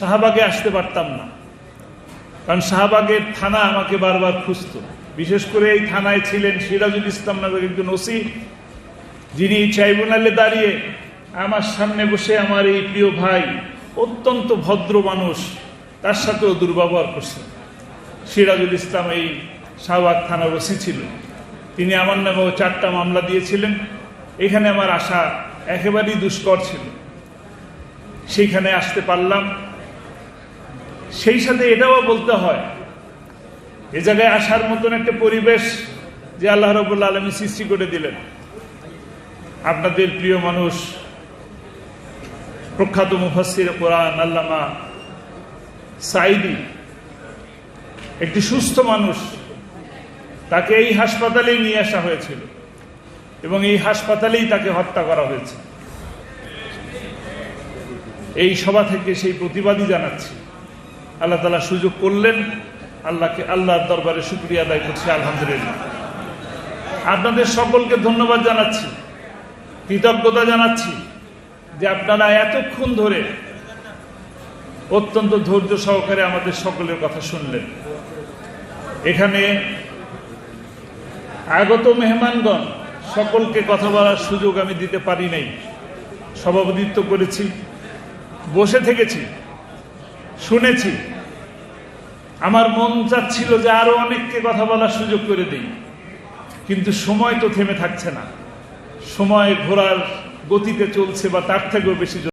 শাহবাগে আসতে পারতাম না। কারণ শাহবাগের থানা আমাকে বারবার খুঁজত। বিশেষ করে এই থানায় ছিলেন সিরাজুল ইসলাম নামের একজন ওসি, যিনি ট্রাইব্যুনালে দাঁড়িয়ে আমার সামনে বসে আমার এই প্রিয় ভাই অত্যন্ত ভদ্র মানুষ, তার সাথেও দুর্ব্যবহার করছেন। সিরাজুল ইসলাম এই শাহবাগ থানার ওসি ছিল তিনি আমার নামেও চারটা মামলা দিয়েছিলেন। এখানে আমার আশা একেবারেই দুষ্কর ছিল। সেইখানে আসতে পারলাম। সেই সাথে এটাও বলতে হয়, এ জায়গায় আসার মতন একটা পরিবেশ যে আল্লাহ রবুল্লা আলমী সৃষ্টি করে দিলেন। আপনাদের প্রিয় মানুষ, প্রখ্যাত মুফাসির কোরআন আল্লামা সাইদি একটি সুস্থ মানুষ, তাকে এই হাসপাতালেই নিয়ে আসা হয়েছিল এবং এই হাসপাতালেই তাকে হত্যা করা হয়েছে। এই সভা থেকে সেই প্রতিবাদী জানাচ্ছি। আল্লাহ তালা সুযোগ করলেন। আল্লাহকে, আল্লাহর দরবারে শুক্রিয়া আদায় করছি, আলহামদুলিল্লাহ। আপনাদের সকলকে ধন্যবাদ জানাচ্ছি, কৃতজ্ঞতা জানাচ্ছি যে আপনারা এতক্ষণ ধরে অত্যন্ত ধৈর্য সহকারে আমাদের সকলের কথা শুনলেন। এখানে আগত মেহমানগণ, সকলকে কথা বলার সুযোগ আমি দিতে পারি নাই। সভাপতিত্ব করেছি, বসে থেকেছি। শুনেছি। আমার মন চাচ্ছিল যে আরও অনেককে কথা বলার সুযোগ করে দিই। কিন্তু সময় তো থেমে থাকছে না। সময় ঘোরার গতিতে চলছে বা তার থেকেও বেশি